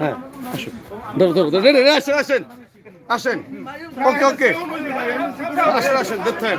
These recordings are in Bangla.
হ্যাঁ আসেন আসেন ওকে ওকে আসেন আসেন দেখেন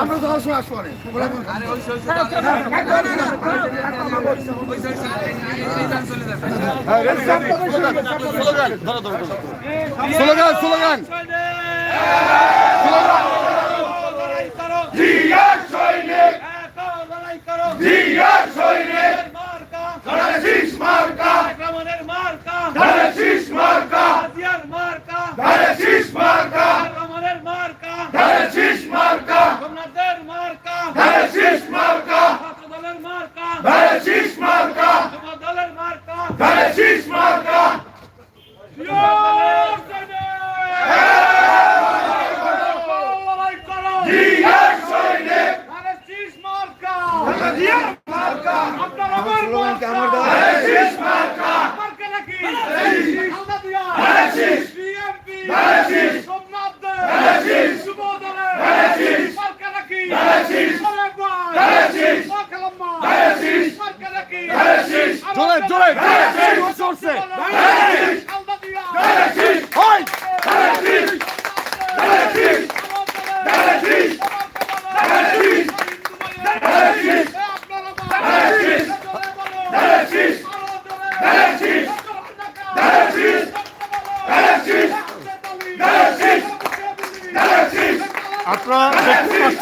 আমরা তো আসো আসো স্লোগান স্লোগান স্লোগান Diga!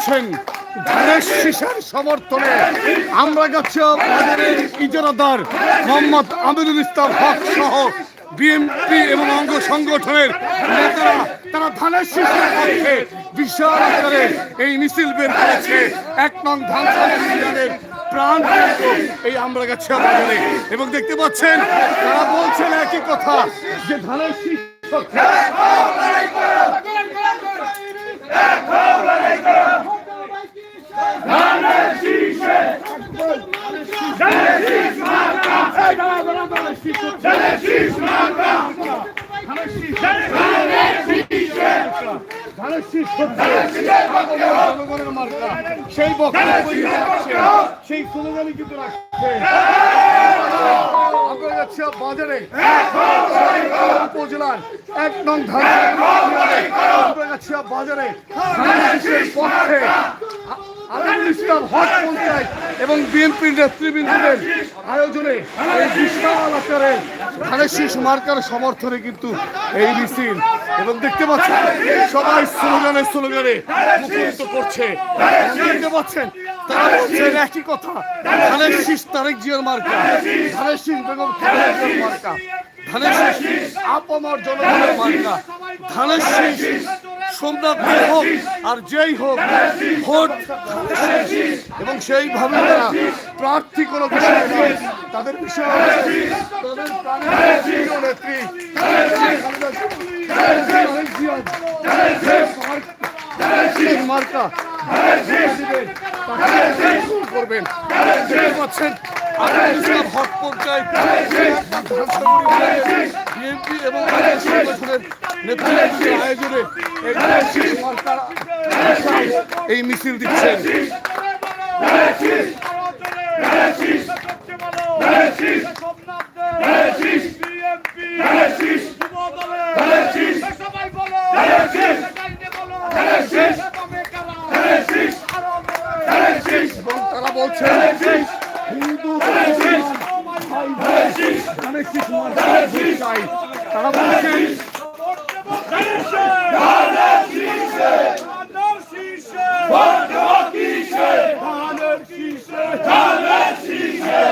করছেন ধানের সমর্থনে। আমরা গেছি ইজারাদার মোহাম্মদ আমিরুল ইসলাম হক সহ বিএনপি এবং অঙ্গ সংগঠনের নেতারা। তারা ধানের শীষের পক্ষে বিশাল আকারে এই মিছিল বের করেছে। এক নং ধান প্রাণ এই আমরা গেছি আমাদের এবং দেখতে পাচ্ছেন, তারা বলছেন একই কথা, যে ধানের শিশু সেই বক্তব্য সেই স্লোগানই কিন্তু রাখছে বাজারে। উপজেলার এক নং ধান আমরাগাছিয়া বাজারে। আমিনুল ইসলাম হক পঞ্চায়েত এবং বিএনপির নেতৃবৃন্দদের আয়োজনে এই বিশাল আকারে ধানের শীষ মার্কার সমর্থনে কিন্তু এই মিছিল। এবং দেখতে পাচ্ছেন, সবাই স্লোগানে স্লোগানে মুখরিত করছে। দেখতে পাচ্ছেন, তারা বলছেন একই কথা, ধানের শীষ তারেক জিয়ার মার্কা, ধানের শীষ বেগম খালেদা জিয়ার মার্কা, ধানের শীষ আপমর জনগণের মার্কা, ধানের শীষ সোমনাথ হোক আর যেই হোক, ভোট এবং সেইভাবে তারা প্রার্থী কোনো বিষয় নয়, তাদের বিষয় তাদের নেত্রী। মার্কা করবেন পাচ্ছেন আমিনুল ইসলাম হক পঞ্চায়েত বিএনপি এবং আইন সংগঠনের নেতৃত্বের আয়োজনে এই ধানের মার্কার আশায় এই মিছিল দিচ্ছেন এবং তারা বলছেন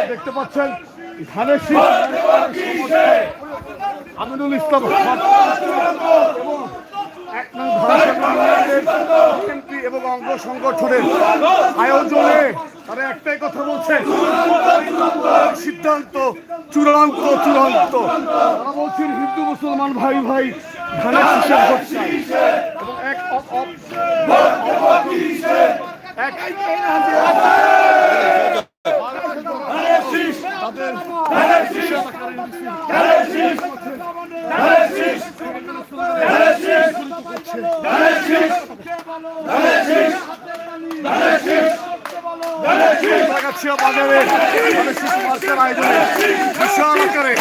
দেখতে পাচ্ছেন ধানের শীষ। আমিনুল ইসলাম এবং অঙ্গ সংগঠনের আয়োজনে তারা একটাই কথা বলছে সিদ্ধান্ত চূড়ান্ত চূড়ান্ত বলছেন হিন্দু মুসলমান ভাই ভাই ধানের চাই এবং এক এক তাদের লাগাচ্ছিয়া বাজারে ধানের শীষ মার্কের আয়োজনে বিশাল আকারে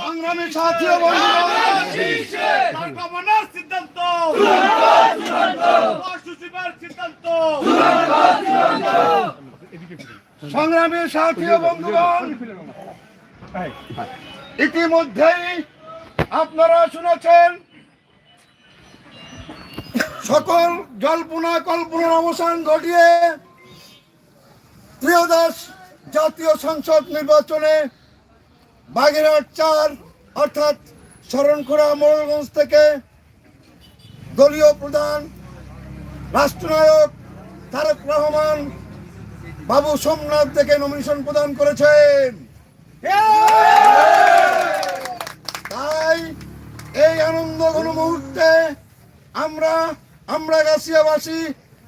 সংগ্রামী সাথী ও বন্ধুগণ, সিদ্ধান্ত সিদ্ধান্ত সংগ্রামী সাথী ও বন্ধুগণ ইতিমধ্যেই আপনারা শুনেছেন, সকল জল্পনা কল্পনার অবসান ঘটিয়ে ত্রিয়দশ জাতীয় সংসদ নির্বাচনে বাগেরহাট চার, অর্থাৎ শরণখোড়া মোড়লগঞ্জ থেকে দলীয় প্রধান, রাষ্ট্রনায়ক তারেক রহমান, বাবু সোমনাথ থেকে নমিনেশন প্রদান করেছেন। তাই এই আনন্দ ঘন মুহূর্তে আমরা আমরা গাছিয়াবাসী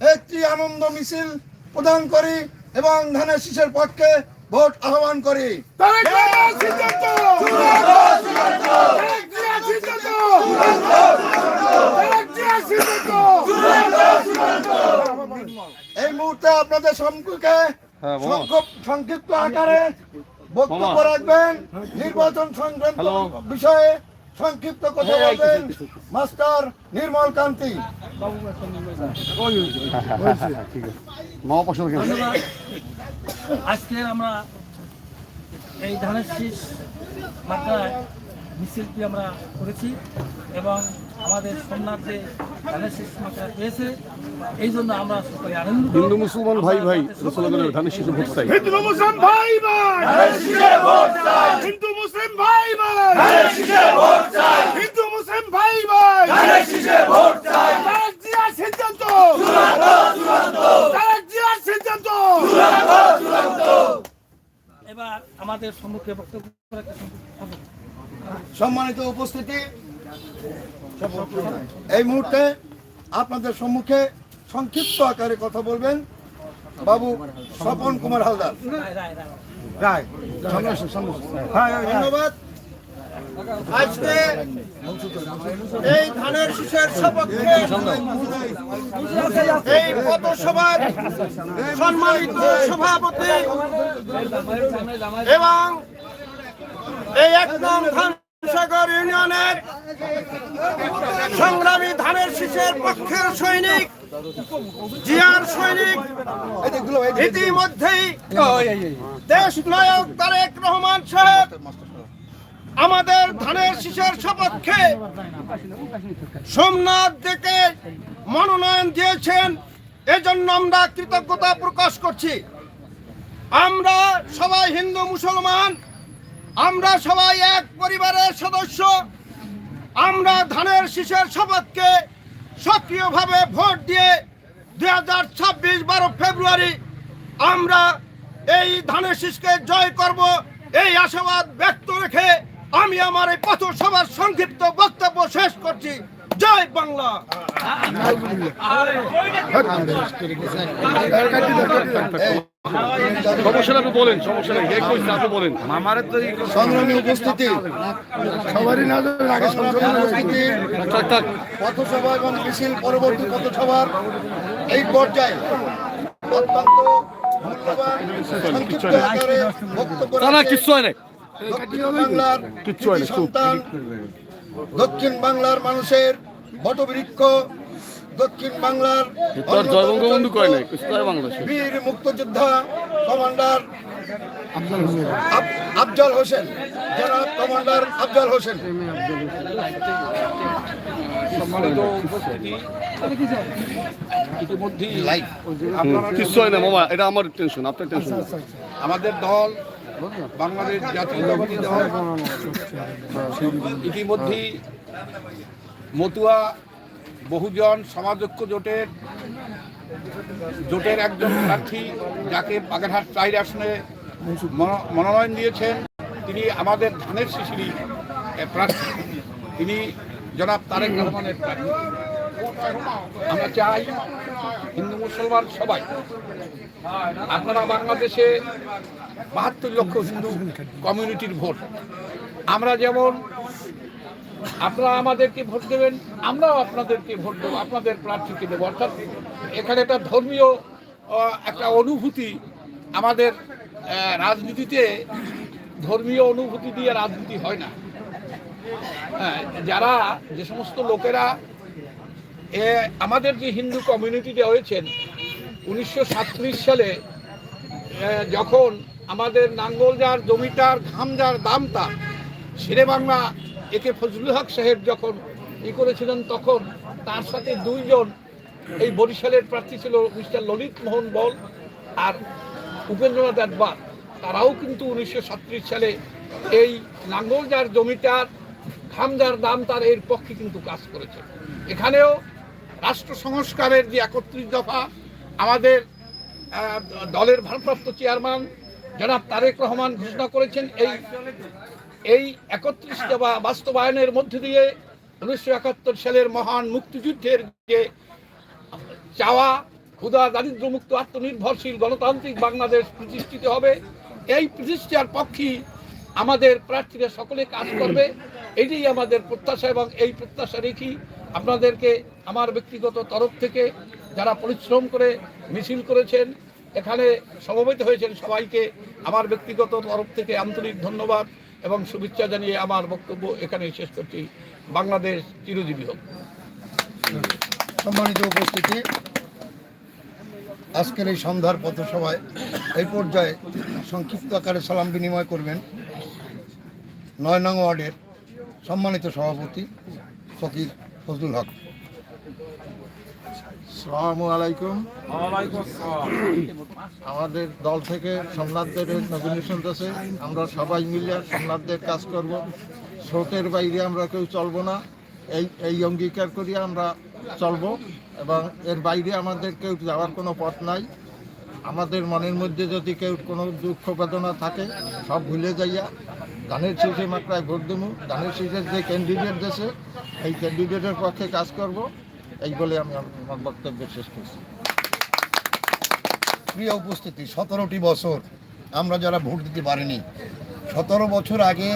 একটি আনন্দ মিছিল প্রদান করি এবং ধানের শীষের পক্ষে ভোট আহ্বান করি। এই মুহূর্তে আপনাদের সম্মুখে হ্যাঁ, সংক্ষিপ্ত আকারে বক্তব্য রাখবেন নির্বাচন সংক্রান্ত বিষয়ে সংক্ষিপ্ত কথা বলবেন মাস্টার নির্মল কান্তি। আজকে আমরা এই ধানের শীষ মাত্রায় মিছিলটি আমরা করেছি এবং আমাদের সোমনাথ যে ধানের শীষ মাত্রা পেয়েছে এই জন্য আমরা সকলে হিন্দু মুসলমান ভাই ভাই মুসলমানের ধানের শিশু ভোট চাই। হিন্দু মুসলিম ভাই ভাই। হিন্দু মুসলিম ভাই ভাই। হিন্দু মুসলিম ভাই ভাই। তারেক জিয়ার সিদ্ধান্ত। তারেক জিয়ার সিদ্ধান্ত। এবার আমাদের সম্মুখে বক্তব্য সম্মানিত উপস্থিতি এই মুহূর্তে আপনাদের সম্মুখে সংক্ষিপ্ত আকারে কথা বলবেন বাবু স্বপন কুমার হালদার। রায়। ধন্যবাদ। আজকে এই ধানের শীষের সপক্ষে এই পথসভার সম্মানিত সভাপতি এবং এই এক নং ইউনিয়নের সংগ্রামী ধানের শীষের পক্ষের সৈনিক, জিয়ার সৈনিক, ইতিমধ্যেই দেশ নায়ক তারেক রহমান সাহেব আমাদের ধানের শীষের সপক্ষে সোমনাথ থেকে মনোনয়ন দিয়েছেন। এজন্য আমরা কৃতজ্ঞতা প্রকাশ করছি। আমরা সবাই হিন্দু মুসলমান আমরা সবাই এক পরিবারের সদস্য। আমরা ধানের শীষের শপথকে সক্রিয়ভাবে ভোট দিয়ে দুই হাজার ছাব্বিশ বারো ফেব্রুয়ারি আমরা এই ধানের শীষকে জয় করব। এই আশাবাদ ব্যক্ত রেখে আমি আমার এই পথসভার সংক্ষিপ্ত বক্তব্য শেষ করছি। জয় বাংলা। সমস্যা আপনি বলেন সমস্যা নেই। এই কইছে আপনি বলেন। সংগ্রামী উপস্থিতি। সবারই নজর আগে সংগ্রামী উপস্থিতি। থাক থাক। পথসভা এবং মিছিল পরবর্তী পথসভার এই পর্যায়ে অত্যন্ত কিচ্ছু হয় নাই। সন্তান দক্ষিণ বাংলার মানুষের বটবৃক্ষ দক্ষিণ বাংলার বঙ্গবন্ধু কয় নাই? বীর মুক্তিযোদ্ধা কমান্ডার আফ- আফজল হোসেন। জনাব কমান্ডার আফজল হোসেন। কিচ্ছু না মামা এটা আমার টেনশন আপনার টেনশন আমাদের দল বাংলাদেশ জাতীয় দল। ইতিমধ্যেই মতুয়া বহুজন সমাজক্য জোটের জোটের একজন প্রার্থী যাকে বাগেরহাট চাইর আসনে মনো- মনোনয়ন দিয়েছেন। তিনি আমাদের ধানের শিশিরি প্রার্থী। তিনি জনাব তারেক রহমানের প্রার্থী। আমরা চাই হিন্দু মুসলমান সবাই। আপনারা বাংলাদেশে বাহাত্তর লক্ষ হিন্দু কমিউনিটির ভোট। আমরা যেমন আপনারা আমাদেরকে ভোট দেবেন, আমরাও আপনাদেরকে ভোট দেবো, আপনাদের প্রার্থীকে দেবো। অর্থাৎ এখানে একটা ধর্মীয় একটা অনুভূতি আমাদের রাজনীতিতে ধর্মীয় অনুভূতি দিয়ে রাজনীতি হয় না। যারা যে সমস্ত লোকেরা আমাদের যে হিন্দু কমিউনিটিতে হয়েছেন, উনিশশো সালে যখন আমাদের নাঙ্গলজার জমিটার ঘামজার দামটা শেরে বাংলা একে ফজলুল হক সাহেব যখন ই করেছিলেন, তখন তার সাথে দুইজন, এই বরিশালের প্রার্থী ছিল মিস্টার ললিত মোহন বল আর উপেন্দ্রনাথ একবার তারাও কিন্তু উনিশশো সালে এই নাঙ্গলজার জমিটার খামজার দাম তার এর পক্ষে কিন্তু কাজ করেছে। এখানেও রাষ্ট্র সংস্কারের যে একত্রিশ দফা, আমাদের দলের ভারপ্রাপ্ত চেয়ারম্যান জনাব তারেক রহমান ঘোষণা করেছেন, এই এই একত্রিশ দফা বাস্তবায়নের মধ্যে দিয়ে উনিশশো একাত্তর সালের মহান মুক্তিযুদ্ধের যে চাওয়া, ক্ষুধা, দারিদ্র্যমুক্ত, আত্মনির্ভরশীল গণতান্ত্রিক বাংলাদেশ প্রতিষ্ঠিত হবে। এই প্রতিষ্ঠার পক্ষে আমাদের প্রার্থীরা সকলে কাজ করবে। এটাই আমাদের প্রত্যাশা এবং এই প্রত্যাশা রেখি আপনাদেরকে আমার ব্যক্তিগত তরফ থেকে যারা পরিশ্রম করে মিছিল করেছেন, এখানে সমবেত হয়েছেন সবাইকে আমার ব্যক্তিগত তরফ থেকে আন্তরিক ধন্যবাদ। এবং শুভেচ্ছা জানিয়ে আমার বক্তব্য এখানে শেষ করছি। বাংলাদেশ চিরজীবী হোক। সম্মানিত উপস্থিতি, আজকের এই সন্ধ্যার পথসভায় এই পর্যায়ে সংক্ষিপ্ত আকারে সালাম বিনিময় করবেন নয় নং ওয়ার্ডের সম্মানিত সভাপতি ফকির ফজলুল হক। আমাদের দল থেকে সোমনাথদের নমিনেশন আছে। আমরা সবাই মিলে সোমনাথদের কাজ করব। স্রোতের বাইরে আমরা কেউ চলবো না। এই এই অঙ্গীকার করি আমরা চলবো এবং এর বাইরে আমাদের কেউ যাওয়ার কোনো পথ নাই। আমাদের মনের মধ্যে যদি কেউ কোনো দুঃখ বেদনা থাকে, সব ভুলে যাইয়া ধানের শীষে মাত্রায় ভোট দেবো। ধানের শীষের যে ক্যান্ডিডেট দেশে, এই ক্যান্ডিডেটের পক্ষে কাজ করব। এই বলে আমি আমার বক্তব্য শেষ করছি। প্রিয় উপস্থিতি, সতেরোটি বছর আমরা যারা ভোট দিতে পারিনি, সতেরো বছর আগে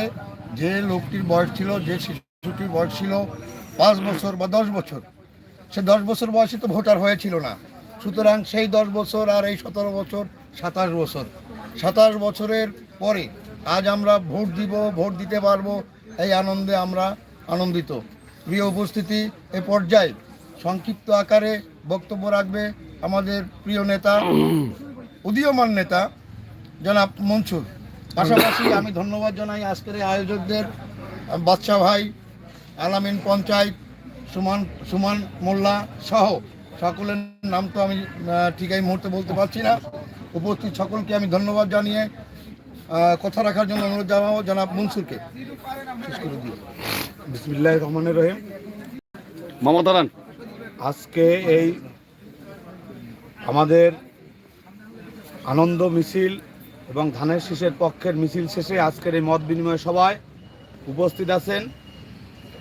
যে লোকটির বয়স ছিল, যে শিশুটির বয়স ছিল, পাঁচ বছর বা দশ বছর, সে দশ বছর বয়সে তো ভোটার হয়েছিল না। সুতরাং সেই দশ বছর আর এই সতেরো বছর সাতাশ বছর। সাতাশ বছরের পরে আজ আমরা ভোট দিব, ভোট দিতে পারব, এই আনন্দে আমরা আনন্দিত। প্রিয় উপস্থিতি, এ পর্যায়ে সংক্ষিপ্ত আকারে বক্তব্য রাখবে আমাদের প্রিয় নেতা উদীয়মান নেতা জনাব মনসুর। পাশাপাশি আমি ধন্যবাদ জানাই আজকের এই আয়োজকদের বাদশা ভাই আলামিন পঞ্চায়েত সুমান সুমান মোল্লা সহ সকলের নাম তো আমি ঠিক এই মুহূর্তে বলতে পারছি না। উপস্থিত সকলকে আমি ধন্যবাদ জানিয়ে কথা রাখার জন্য অনুরোধ জানাব জনাব মনসুরকে। শেষ করে দিও। বিসমিল্লাহ রহমানের রহিম। মমতারান আজকে এই আমাদের আনন্দ মিছিল এবং ধানের শীষের পক্ষের মিছিল শেষে আজকের এই মত বিনিময় সভায় উপস্থিত আছেন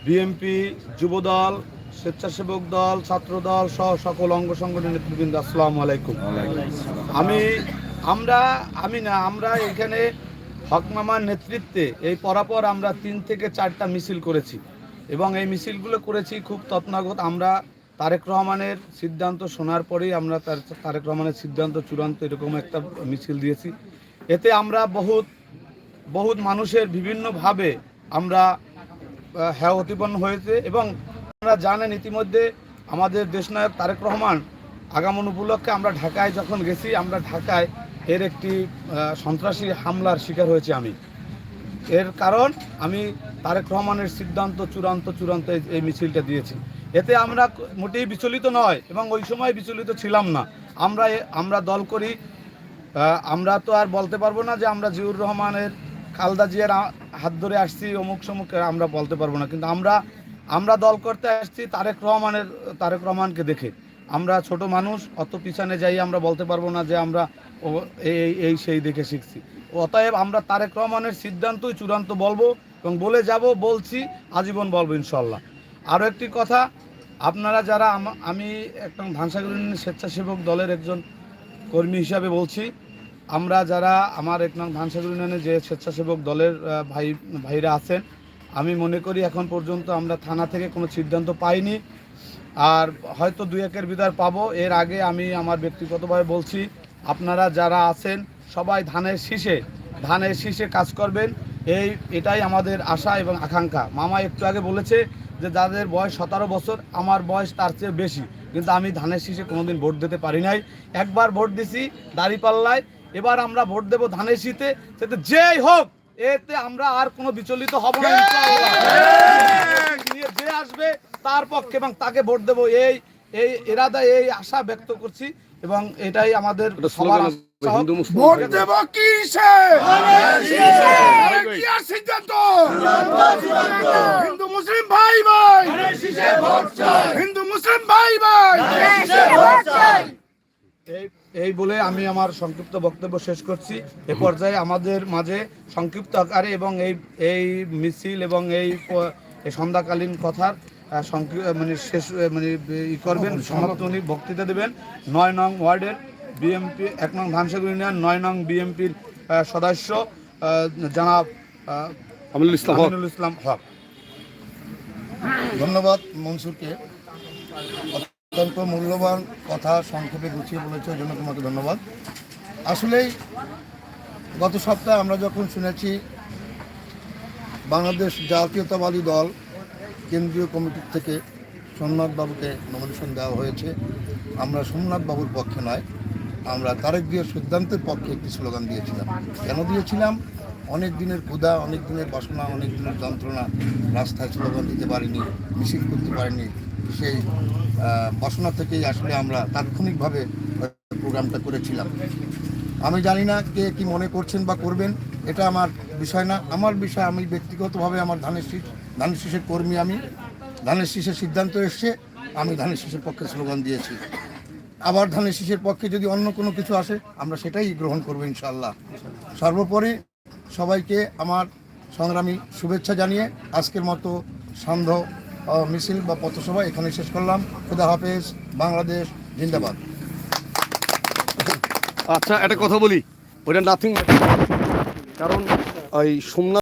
বিএমপি যুবদল, স্বেচ্ছাসেবক দল ছাত্র দল সহ সকল অঙ্গ সংগঠনের নেতৃবৃন্দ, আসসালামু আলাইকুম। আমি, আমরা, আমি না, আমরা এখানে হকমামার নেতৃত্বে এই পরাপর আমরা তিন থেকে চারটা মিছিল করেছি এবং এই মিছিলগুলো করেছি খুব তৎনাগত। আমরা তারেক রহমানের সিদ্ধান্ত শোনার পরেই আমরা তার তারেক রহমানের সিদ্ধান্ত চূড়ান্ত এরকম একটা মিছিল দিয়েছি। এতে আমরা বহুত বহুত মানুষের বিভিন্নভাবে আমরা হ্যাঁ অতিপন্ন হয়েছে এবং আপনারা জানেন ইতিমধ্যে আমাদের দেশনায়ক তারেক রহমান আগামন উপলক্ষে আমরা ঢাকায় যখন গেছি, আমরা ঢাকায় এর একটি সন্ত্রাসী হামলার শিকার হয়েছি আমি। এর কারণ আমি তারেক রহমানের সিদ্ধান্ত চূড়ান্ত চূড়ান্ত এই মিছিলটা দিয়েছি। এতে আমরা মোটেই বিচলিত নয় এবং ওই সময় বিচলিত ছিলাম না। আমরা আমরা দল করি। আমরা তো আর বলতে পারব না যে আমরা জিউর রহমানের, খালদা জিয়ার হাত ধরে আসছি, অমুক সমুক আমরা বলতে পারব না। কিন্তু আমরা আমরা দল করতে আসছি তারেক রহমানের, তারেক রহমানকে দেখে। আমরা ছোট মানুষ, অত পিছনে যাই আমরা বলতে পারব না যে আমরা এই- এই সেই দেখে শিখছি। অতএব আমরা তারেক রহমানের সিদ্ধান্তই চূড়ান্ত বলব এবং বলে যাব, বলছি, আজীবন বলব ইনশাল্লাহ। আরও একটি কথা, আপনারা যারা আমা- একদম ধানসাগর স্বেচ্ছাসেবক দলের একজন কর্মী হিসাবে বলছি, আমরা যারা আমার এক নং ধানসাগর ইউনিয়নে যে স্বেচ্ছাসেবক দলের ভাই, ভাইরা আছেন, আমি মনে করি এখন পর্যন্ত আমরা থানা থেকে কোনো সিদ্ধান্ত পাইনি। আর হয়তো দুই একের বিদার পাবো, এর আগে আমি আমার ব্যক্তিগতভাবে বলছি, আপনারা যারা আছেন, সবাই ধানের শীষে ধানের শীষে কাজ করবেন, এই, এটাই আমাদের আশা এবং আকাঙ্ক্ষা। মামা একটু আগে বলেছে যে যাদের বয়স সতেরো বছর আমার বয়স তার চেয়ে বেশি। কিন্তু আমি ধানের শীষে কোনোদিন ভোট দিতে পারি নাই। একবার ভোট দিছি দাঁড়িপাল্লায় এবার আমরা ভোট দেব ধানের শীতে। সেটা যেই হোক এতে আমরা আর কোনো বিচলিত হব না নিয়ে যে আসবে তার পক্ষে এবং তাকে ভোট দেব এই এই এরাদা এই আশা ব্যক্ত করছি এবং এটাই আমাদের সবার। ভোট দেব কিসে? সিদ্ধান্ত? হিন্দু মুসলিম ভাই ভাই। হিন্দু মুসলিম ভাই ভাই। এই এই বলে আমি আমার সংক্ষিপ্ত বক্তব্য শেষ করছি। এ পর্যায়ে আমাদের মাঝে সংক্ষিপ্ত আকারে এবং এই এই মিছিল এবং এই এই সন্ধ্যাকালীন কথার মানে শেষ মানে ই করবেন সমাপ্ত উনি বক্তৃতা দেবেন। নয় নং ওয়ার্ডের বিএমপি এক নং ধানসাগর ইউনিয়ন নয় নং বিএমপির সদস্য জনাব আমিনুল ইসলাম আমিনুল ইসলাম হক। ধন্যবাদ মনসুরকে। অত্যন্ত মূল্যবান কথা সংক্ষেপে গুছিয়ে বলেছে ওই জন্য তোমাকে ধন্যবাদ। আসলেই গত সপ্তাহে আমরা যখন শুনেছি বাংলাদেশ জাতীয়তাবাদী দল কেন্দ্রীয় কমিটির থেকে সোমনাথ বাবুকে নমিনেশন দেওয়া হয়েছে আমরা সোমনাথ বাবুর পক্ষে নয় আমরা তারেক দিয়ের সিদ্ধান্তের পক্ষে একটি স্লোগান দিয়েছিলাম। কেন দিয়েছিলাম? অনেক দিনের ক্ষুধা, অনেক দিনের বাসনা, অনেক দিনের যন্ত্রণা রাস্তায় স্লোগান দিতে পারিনি, মিছিল করতে পারিনি। সেই বাসনা থেকেই আসলে আমরা তাৎক্ষণিকভাবে প্রোগ্রামটা করেছিলাম। আমি জানি না কে কি মনে করছেন বা করবেন, এটা আমার বিষয় না। আমার বিষয়, আমি ব্যক্তিগতভাবে আমার ধানের শীষ, ধানের শীষের কর্মী আমি। ধানের শীষের সিদ্ধান্ত এসছে, আমি ধানের শীষের পক্ষে স্লোগান দিয়েছি। আবার ধানের শীষের পক্ষে যদি অন্য কোনো কিছু আসে, আমরা সেটাই গ্রহণ করব ইনশাল্লাহ সর্বোপরি সবাইকে আমার সংগ্রামী শুভেচ্ছা জানিয়ে আজকের মতো সান্ধ্য মিছিল বা পথসভা এখানে শেষ করলাম। খুদা হাফেজ, বাংলাদেশ, জিন্দাবাদ। আচ্ছা একটা কথা বলি। ওইটা নাথিং কারণ ওই সোমনাথ